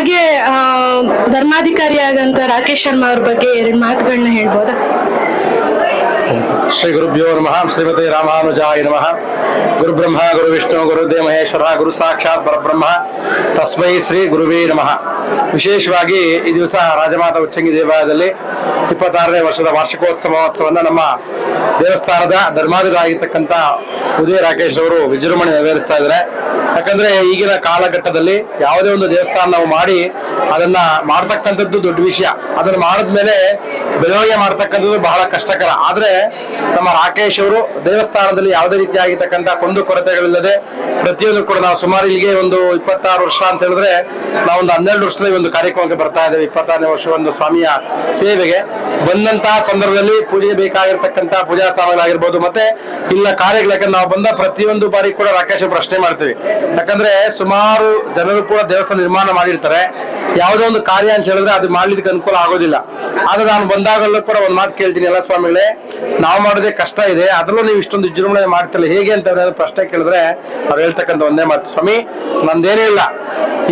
ಹಾಗೆ ಧರ್ಮಾಧಿಕಾರಿಯಾದಂತ ರಾಕೇಶ್ ಶರ್ಮಾ ಅವ್ರ ಬಗ್ಗೆ ಎರಡು ಮಾತುಗಳನ್ನ ಹೇಳ್ಬೋದಾ? ಶ್ರೀ ಗುರುಭ್ಯೋ ನಮಃ. ಶ್ರೀಮತಿ ರಾಮಾನುಜಾಯ ನಮಃ. ಗುರು ಬ್ರಹ್ಮ ಗುರು ವಿಷ್ಣು ಗುರುದೇವ ಮಹೇಶ್ವರ ಗುರು ಸಾಕ್ಷಾತ್ ಪರಬ್ರಹ್ಮ. ತಸ್ಮೈ ಶ್ರೀ ಗುರುವೇ ನಮಃ. ವಿಶೇಷವಾಗಿ ಈ ದಿವಸ ರಾಜಮಾತ ಉಚ್ಚಂಗಿ ದೇವಾಲಯದಲ್ಲಿ ಇಪ್ಪತ್ತಾರನೇ ವರ್ಷದ ವಾರ್ಷಿಕೋತ್ಸವೋತ್ಸವವನ್ನು ನಮ್ಮ ದೇವಸ್ಥಾನದ ಧರ್ಮಾಧಿಕಾರಿಯಾಗಿರ್ತಕ್ಕಂಥ ಉದಯ ರಾಕೇಶ್ ಅವರು ವಿಜೃಂಭಣೆ ನೆರವೇರಿಸ್ತಾ ಇದ್ದಾರೆ. ಯಾಕಂದ್ರೆ ಈಗಿನ ಕಾಲಘಟ್ಟದಲ್ಲಿ ಯಾವುದೇ ಒಂದು ದೇವಸ್ಥಾನ ನಾವು ಮಾಡಿ ಅದನ್ನ ಮಾಡ್ತಕ್ಕಂಥದ್ದು ದೊಡ್ಡ ವಿಷಯ. ಅದನ್ನ ಮಾಡಿದ್ಮೇಲೆ ಬೆಳವಣಿಗೆ ಮಾಡ್ತಕ್ಕಂಥದ್ದು ಬಹಳ ಕಷ್ಟಕರ. ಆದ್ರೆ ನಮ್ಮ ರಾಕೇಶ್ ಅವರು ದೇವಸ್ಥಾನದಲ್ಲಿ ಯಾವುದೇ ರೀತಿಯಾಗಿರ್ತಕ್ಕಂಥ ಕುಂದು ಕೊರತೆಗಳಿಲ್ಲದೆ ಪ್ರತಿಯೊಂದು ಕೂಡ ನಾವು ಸುಮಾರು ಇಲ್ಲಿಗೆ ಒಂದು ಇಪ್ಪತ್ತಾರು ವರ್ಷ ಅಂತ ಹೇಳಿದ್ರೆ ನಾವೊಂದು ಹನ್ನೆರಡು ವರ್ಷದ ಒಂದು ಕಾರ್ಯಕ್ರಮಕ್ಕೆ ಬರ್ತಾ ಇದ್ದೇವೆ. ಇಪ್ಪತ್ತಾರನೇ ವರ್ಷ ಒಂದು ಸ್ವಾಮಿಯ ಸೇವೆಗೆ. ಬಂದಂತಹ ಸಂದರ್ಭದಲ್ಲಿ ಪೂಜೆಗೆ ಬೇಕಾಗಿರ್ತಕ್ಕಂಥ ಪೂಜಾ ಸಾಮಗ್ರಿಗಳಾಗಿರ್ಬೋದು ಮತ್ತೆ ಇಲ್ಲ ಕಾರ್ಯಗಳಕ್ಕೆ ನಾವು ಬಂದ ಪ್ರತಿಯೊಂದು ಬಾರಿ ಕೂಡ ರಾಕೇಶ್ ಪ್ರಶ್ನೆ ಮಾಡ್ತೀವಿ. ಯಾಕಂದ್ರೆ ಸುಮಾರು ಜನರು ಕೂಡ ದೇವಸ್ಥಾನ ನಿರ್ಮಾಣ ಮಾಡಿರ್ತಾರೆ. ಯಾವುದೋ ಒಂದು ಕಾರ್ಯ ಅಂತ ಹೇಳಿದ್ರೆ ಅದು ಮಾಡ್ಲಿಕ್ಕೆ ಅನುಕೂಲ ಆಗೋದಿಲ್ಲ. ಆದ್ರೆ ನಾನು ಬಂದಾಗಲೂ ಕೂಡ ಒಂದು ಮಾತು ಕೇಳ್ತೀನಿ ಎಲ್ಲ ಸ್ವಾಮಿಗಳೇ, ನಾವು ಮಾಡೋದೇ ಕಷ್ಟ ಇದೆ, ಅದರಲ್ಲೂ ನೀವು ಇಷ್ಟೊಂದು ವಿಜೃಂಭಣೆ ಮಾಡ್ತಿಲ್ಲ, ಹೇಗೆ ಅಂತ ಪ್ರಶ್ನೆ ಕೇಳಿದ್ರೆ ಅವ್ರು ಹೇಳ್ತಕ್ಕಂಥ ಒಂದೇ ಮಾತು. ಸ್ವಾಮಿ, ನಂದೇನೇ ಇಲ್ಲ.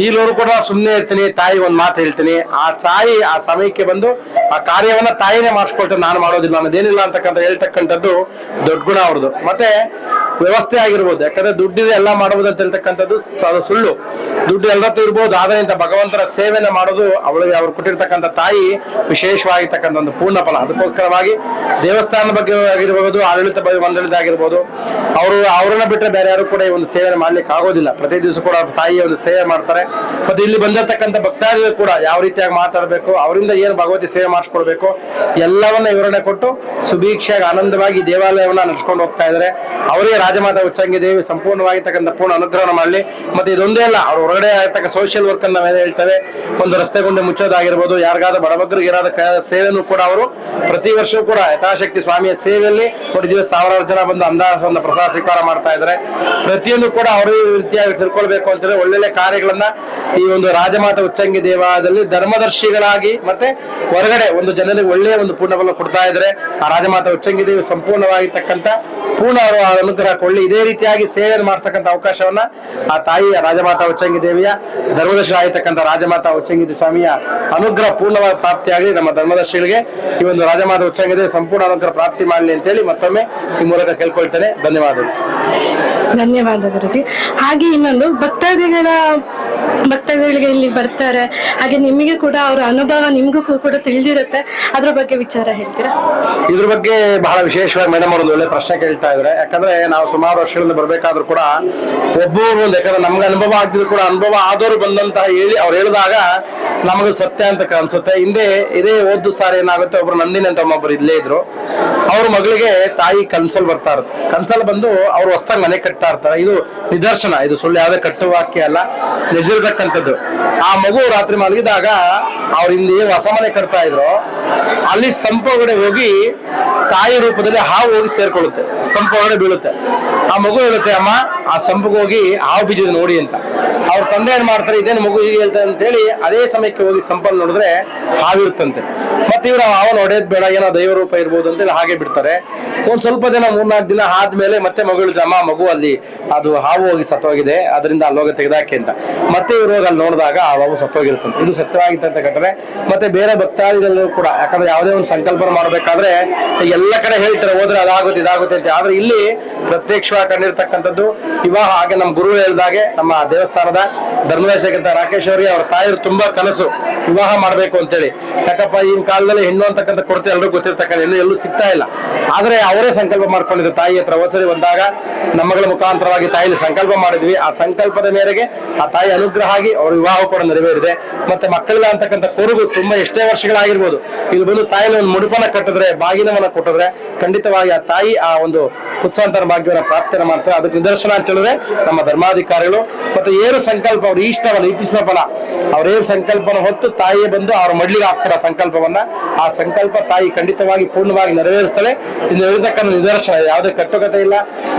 ಈಗಲೂ ಕೂಡ ಸುಮ್ಮನೆ ಇರ್ತೀನಿ ತಾಯಿ ಒಂದು ಮಾತು ಹೇಳ್ತೀನಿ. ಆ ತಾಯಿ ಆ ಸಮಯಕ್ಕೆ ಬಂದು ಆ ಕಾರ್ಯವನ್ನ ತಾಯಿನೇ ಮಾಡಿಸ್ಕೊಳ್ತಾರೆ, ನಾನು ಮಾಡೋದಿಲ್ಲ ಅನ್ನೋದೇನಿಲ್ಲ ಅಂತಕ್ಕಂಥ ಹೇಳ್ತಕ್ಕಂಥದ್ದು ದೊಡ್ಡ ಗುಣ ಅವ್ರದ್ದು. ಮತ್ತೆ ವ್ಯವಸ್ಥೆ ಆಗಿರ್ಬೋದು. ಯಾಕಂದ್ರೆ ದುಡ್ಡಿದೆ ಎಲ್ಲ ಮಾಡಬಹುದು ಅಂತ ಹೇಳ್ತಕ್ಕಂಥದ್ದು ಅದು ಸುಳ್ಳು. ದುಡ್ಡು ಎಲ್ಲರತ್ರ ಇರ್ಬೋದು, ಆದರೆ ಇಂಥ ಭಗವಂತರ ಸೇವೆಯನ್ನು ಮಾಡೋದು ಅವಳಿಗೆ ಅವ್ರು ಕೊಟ್ಟಿರ್ತಕ್ಕಂಥ ತಾಯಿ ವಿಶೇಷವಾಗಿರ್ತಕ್ಕಂಥ ಒಂದು ಪೂರ್ಣ ಫಲ. ಅದಕ್ಕೋಸ್ಕರವಾಗಿ ದೇವಸ್ಥಾನದ ಬಗ್ಗೆ ಆಗಿರ್ಬೋದು ಆಡಳಿತ ಬಗ್ಗೆ ಮಂಡಳಿತ ಆಗಿರ್ಬೋದು, ಅವರು, ಅವರನ್ನ ಬಿಟ್ಟರೆ ಬೇರೆ ಯಾರು ಕೂಡ ಈ ಒಂದು ಸೇವೆ ಮಾಡ್ಲಿಕ್ಕೆ ಆಗೋದಿಲ್ಲ. ಪ್ರತಿ ದಿವಸ ಕೂಡ ಅವ್ರ ತಾಯಿಯ ಒಂದು ಸೇವೆ ಮಾಡ್ತಾರೆ. ಮತ್ತೆ ಇಲ್ಲಿ ಬಂದಿರತಕ್ಕಂಥ ಭಕ್ತಾದಿಗಳು ಕೂಡ ಯಾವ ರೀತಿಯಾಗಿ ಮಾತಾಡಬೇಕು, ಅವರಿಂದ ಏನು ಭಗವತಿ ಸೇವೆ ಮಾಡಿಸ್ಕೊಡ್ಬೇಕು, ಎಲ್ಲವನ್ನ ವಿವರಣೆ ಕೊಟ್ಟು ಸುಭೀಕ್ಷೆಯಾಗಿ ಆನಂದವಾಗಿ ದೇವಾಲಯವನ್ನ ನಡೆಸ್ಕೊಂಡು ಹೋಗ್ತಾ ಇದ್ದಾರೆ. ಅವರಿಗೆ ರಾಜಮಾತಾ ಉಚ್ಚಂಗಿ ದೇವಿ ಸಂಪೂರ್ಣವಾಗಿರ್ತಕ್ಕಂಥ ಪೂರ್ಣ ಅನುಗ್ರಹಣ ಮಾಡಲಿ. ಮತ್ತೆ ಇದೊಂದೇ ಅಲ್ಲ, ಅವ್ರ ಹೊರಗಡೆ ಆಗ್ತಕ್ಕ ಸೋಷಿಯಲ್ ವರ್ಕ್ ಅನ್ನ ನಾವೇನು ಹೇಳ್ತೇವೆ. ಒಂದು ರಸ್ತೆ ಗುಂಡೆ ಮುಚ್ಚೋದಾಗಿರ್ಬೋದು ಯಾರಿಗಾದ ಬಡಬಗ್ಗರಿಗೆ ಏನಾದ ಸೇವೆಯನ್ನು ಕೂಡ ಅವರು ಪ್ರತಿ ವರ್ಷವೂ ಕೂಡ ಯಥಾಶಕ್ತಿ ಸ್ವಾಮಿಯ ಸೇವೆಯಲ್ಲಿ ದಿವಸ ಸಾವಿರಾರು ಜನ ಬಂದು ಅಂದಾಸವನ್ನು ಪ್ರಸಾದ ಸ್ವೀಕಾರ ಮಾಡ್ತಾ ಇದ್ದಾರೆ. ಪ್ರತಿಯೊಂದು ಕೂಡ ಅವರು ರೀತಿಯಾಗಿ ತಿಳ್ಕೊಳ್ಬೇಕು ಅಂತೇಳಿ ಒಳ್ಳೊಳ್ಳೆ ಕಾರ್ಯಗಳನ್ನ ಈ ಒಂದು ರಾಜಮಾತ ಉಚ್ಚಂಗಿ ದೇವಾಲಯದಲ್ಲಿ ಧರ್ಮದರ್ಶಿಗಳಾಗಿ ಮತ್ತೆ ಹೊರಗಡೆ ಒಂದು ಜನರಿಗೆ ಒಳ್ಳೆಯ ಒಂದು ಪೂರ್ಣಬಲ ಕೊಡ್ತಾ ಇದ್ದಾರೆ. ಆ ರಾಜಮಾತ ಉಚ್ಚಂಗಿ ದೇವಿ ಸಂಪೂರ್ಣವಾಗಿರ್ತಕ್ಕಂಥ ಪೂರ್ಣ ಅನುಗ್ರಹ ಕೊಳ್ಳಿ ಇದೇ ರೀತಿಯಾಗಿ ಸೇವೆಯನ್ನು ಮಾಡ್ತಕ್ಕಂಥ ಅವಕಾಶವನ್ನ ಆ ತಾಯಿಯ ರಾಜಮಾತಾ ಉಚ್ಚಂಗಿ ದೇವಿಯ, ಧರ್ಮದರ್ಶಿ ಆಗಿರ್ತಕ್ಕಂಥ ರಾಜಮಾತಾ ಉಚ್ಚಂಗಿ ಸ್ವಾಮಿಯ ಅನುಗ್ರಹ ಪೂರ್ಣವಾಗಿ ಪ್ರಾಪ್ತಿಯಾಗಿ ನಮ್ಮ ಧರ್ಮದರ್ಶಿಗಳಿಗೆ ಈ ಒಂದು ರಾಜಮಾತಾ ಉಚ್ಚಂಗಿ ದೇವಿ ಸಂಪೂರ್ಣ ಅನುಗ್ರಹ ಪ್ರಾಪ್ತಿ ಮಾಡಲಿ ಅಂತೇಳಿ ಮತ್ತೊಮ್ಮೆ ಈ ಮೂಲಕ ಕೇಳ್ಕೊಳ್ತೇನೆ. ಧನ್ಯವಾದಗಳು. ಧನ್ಯವಾದ ಗುರುಜಿ ಹಾಗೆ ಇನ್ನೊಂದು ಭಕ್ತಾದಿಗಳ ಭಕ್ತಾದಿಗಳಿಗೆ ಇಲ್ಲಿ ಬರ್ತಾರೆ. ಹಾಗೆ ನಿಮಗೆ ಕೂಡ ಅವರ ಅನುಭವ ನಿಮ್ಗೂ ಕೂಡ ತಿಳಿದಿರುತ್ತೆ. ಅದ್ರ ಬಗ್ಗೆ ವಿಚಾರ ಹೇಳ್ತೀರಾ? ಇದ್ರ ಬಗ್ಗೆ ಬಹಳ ವಿಶೇಷವಾಗಿ ಮೇಡಮ್ ಅವರು ಒಳ್ಳೆ ಪ್ರಶ್ನೆ ಕೇಳ್ತಾ ಇದ್ರೆ ಯಾಕಂದ್ರೆ ನಾವು ಸುಮಾರು ವರ್ಷಗಳಿಂದ ಬರ್ಬೇಕಾದ್ರೂ ಕೂಡ ಒಬ್ಬರು ಯಾಕಂದ್ರೆ ನಮ್ಗೆ ಅನುಭವ ಆಗ್ತಿದ್ರು ಕೂಡ ಅನುಭವ ಆದವರು ಬಂದಂತಹ ಹೇಳಿ ಅವ್ರು ಹೇಳಿದಾಗ ನಮಗೆ ಸತ್ಯ ಅಂತ ಕಾಣಿಸುತ್ತೆ. ಹಿಂದೆ ಇದೇ ಓದ್ದು ಸಾರಿ ಏನಾಗುತ್ತೆ, ಒಬ್ರು ನಂದಿನಿ ಅಂತ ಒಬ್ಬರು ಇಲ್ಲೇ ಇದ್ರು. ಅವ್ರ ಮಗಳಿಗೆ ತಾಯಿ ಕನ್ಸಲ್ ಬರ್ತಾ ಇರುತ್ತೆ. ಕನ್ಸಲ್ ಬಂದು ಅವ್ರು ಹೊಸ್ತಾಗ ಮನೆ ಕಟ್ತಾ ಇರ್ತಾರೆ. ಇದು ನಿದರ್ಶನ. ಇದು ಸುಳ್ಳು ಯಾವುದೇ ಕಟ್ಟುವಾಕ್ಯ ಅಲ್ಲ. ನಿಜರ್ತಕ್ಕಂಥದ್ದು ಆ ಮಗು ರಾತ್ರಿ ಮಲಗಿದಾಗ ಅವ್ರ ಇಲ್ಲಿ ಹೊಸ ಮನೆ ಕಟ್ತಾ ಇದ್ರು. ಅಲ್ಲಿ ಸಂಪೊಗಡೆ ಹೋಗಿ ತಾಯಿ ರೂಪದಲ್ಲಿ ಹಾವು ಹೋಗಿ ಸೇರ್ಕೊಳ್ಳುತ್ತೆ. ಸಂಪೊಗಡೆ ಬೀಳುತ್ತೆ. ಆ ಮಗು ಹೇಳುತ್ತೆ, ಅಮ್ಮ, ಆ ಸಂಪಿಗೆ ಹೋಗಿ ಹಾವು ಬೀಜದ ನೋಡಿ ಅಂತ. ಅವ್ರ ತಂದೆ ಏನ್ ಮಾಡ್ತಾರೆ, ಇದೇನು ಮಗು ಹೀಗೆ ಹೇಳ್ತಾರೆ ಅಂತ ಹೇಳಿ ಅದೇ ಸಮಯಕ್ಕೆ ಹೋಗಿ ಸಂಪಲ್ ನೋಡಿದ್ರೆ ಹಾವಿರ್ತಂತೆ ಮತ್ತೆ ಇವ್ರು ಅವನು ಹೊಡೆಯೋದ್ ಬೇಡ, ಏನೋ ದೈವ ರೂಪ ಇರ್ಬೋದು ಅಂತೇಳಿ ಹಾಗೆ ಬಿಡ್ತಾರೆ. ಒಂದ್ ಸ್ವಲ್ಪ ದಿನ, ಮೂರ್ನಾಲ್ಕು ದಿನ ಆದ್ಮೇಲೆ ಮತ್ತೆ ಮಗು ಹೇಳಿದ್ರೆ ಅಮ್ಮ, ಮಗು ಅಲ್ಲಿ ಅದು ಹಾವು ಹೋಗಿ ಸತ್ತೋಗಿದೆ, ಅದರಿಂದ ಅಲ್ಲಿ ಹೋಗಿ ತೆಗೆದಾಕೆ ಅಂತ. ಮತ್ತೆ ಇವರು ಹೋಗಿ ಅಲ್ಲಿ ನೋಡಿದಾಗ ಆ ಹಾವು ಸತ್ತೋಗಿರ್ತಂತೆ ಇದು ಸತ್ಯವಾಗಿತ್ತಂತ ಘಟನೆ. ಮತ್ತೆ ಬೇರೆ ಭಕ್ತಾದಿಗಳು ಕೂಡ, ಯಾಕಂದ್ರೆ ಯಾವುದೇ ಒಂದು ಸಂಕಲ್ಪ ಮಾಡಬೇಕಾದ್ರೆ ಎಲ್ಲ ಕಡೆ ಹೇಳ್ತಾರೆ, ಹೋದ್ರೆ ಅದಾಗುತ್ತೆ, ಇದಾಗುತ್ತೆ ಅಂತ. ಆದ್ರೆ ಇಲ್ಲಿ ಪ್ರತ್ಯಕ್ಷವಾಗಿ ಕಂಡಿರ್ತಕ್ಕಂಥದ್ದು ವಿವಾಹ. ಹಾಗೆ ನಮ್ಮ ಗುರು ಹೇಳಿದಾಗೆ ನಮ್ಮ ದೇವಸ್ಥಾನದ ಧರ್ಮದರ್ಶಕಂತ ರಾಕೇಶ್ ಅವರಿಗೆ ಅವ್ರ ತಾಯಿ ತುಂಬಾ ಕನಸು, ವಿವಾಹ ಮಾಡಬೇಕು ಅಂತೇಳಿ. ಯಾಕಪ್ಪ, ಈಗಿನ ಕಾಲದಲ್ಲಿ ಹೆಣ್ಣು ಅಂತಕ್ಕಂಥ ಕೊರತೆ ಎಲ್ಲರೂ ಗೊತ್ತಿರ್ತಕ್ಕಂಥ ಹೆಣ್ಣು ಎಲ್ಲೂ ಸಿಗ್ತಾ ಇಲ್ಲ. ಆದ್ರೆ ಅವರೇ ಸಂಕಲ್ಪ ಮಾಡ್ಕೊಂಡಿದ್ರು ತಾಯಿ ಹತ್ರ ಅವಸರಿ ಬಂದಾಗ ನಮ್ಮಗಳ ಮುಖಾಂತರವಾಗಿ ತಾಯಿಲಿ ಸಂಕಲ್ಪ ಮಾಡಿದ್ವಿ. ಆ ಸಂಕಲ್ಪದ ಮೇರೆಗೆ ಆ ತಾಯಿ ಅನುಗ್ರಹ ಆಗಿ ಅವ್ರ ವಿವಾಹ ಕೂಡ ನೆರವೇರಿದೆ. ಮತ್ತೆ ಮಕ್ಕಳಿಲ್ಲ ಅಂತಕ್ಕಂಥ ಕೊರಗು ತುಂಬಾ ಎಷ್ಟೇ ವರ್ಷಗಳಾಗಿರ್ಬೋದು. ಇಲ್ಲಿ ಬಂದು ತಾಯಿನ ಒಂದು ಮುಡುಪನ ಕಟ್ಟಿದ್ರೆ, ಬಾಗಿನವನ್ನ ಕೊಟ್ಟಿದ್ರೆ ಖಂಡಿತವಾಗಿ ಆ ತಾಯಿ ಆ ಒಂದು ಪುತ್ಸಾಂತರ ಭಾಗ್ಯವನ್ನ ಪ್ರಾರ್ಥನೆ ಮಾಡ್ತಾರೆ. ಅದಕ್ಕೆ ನಿದರ್ಶನ ಅಂತ ಹೇಳಿದ್ರೆ ನಮ್ಮ ಧರ್ಮಾಧಿಕಾರಿಗಳು. ಮತ್ತೆ ಏನು ಸಂಕಲ್ಪ ಅವ್ರ ಇಷ್ಟವಲ್ಲ ಇಪ್ಪಿಸಿದ ಫಲ ಅವ್ರೇನ್ ಸಂಕಲ್ಪನ ಹೊತ್ತು ತಾಯಿಯೇ ಬಂದು ಅವ್ರ ಮಡ್ಲಿಗೆ ಹಾಕ್ತಾರ ಸಂಕಲ್ಪವನ್ನ. ಆ ಸಂಕಲ್ಪ ತಾಯಿ ಖಂಡಿತವಾಗಿ ಪೂರ್ಣವಾಗಿ ನೆರವೇರಿಸ್ತಾಳೆ ಇರತಕ್ಕಂಥ ನಿದರ್ಶನ, ಯಾವುದೇ ಕಟ್ಟುಕತೆ ಇಲ್ಲ.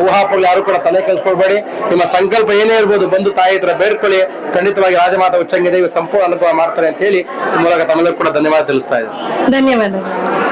ಊಹಾಪೋಗಳು ಯಾರು ಕೂಡ ತಲೆ ಕಲ್ಸ್ಕೊಳ್ಬೇಡಿ ನಿಮ್ಮ ಸಂಕಲ್ಪ ಏನೇ ಇರ್ಬೋದು, ಬಂದು ತಾಯಿ ಹತ್ರ ಬೇಡ್ಕೊಳ್ಳಿ. ಖಂಡಿತವಾಗಿ ರಾಜಮಾತ ಉಚ್ಚಂಗಿ ದೇವಿ ಸಂಪೂರ್ಣ ಅನುಭವ ಮಾಡ್ತಾರೆ ಅಂತ ಹೇಳಿ ಮೂಲಕ ತಮಗೂ ಕೂಡ ಧನ್ಯವಾದ ತಿಳಿಸ್ತಾ ಇದೆ ಧನ್ಯವಾದಗಳು.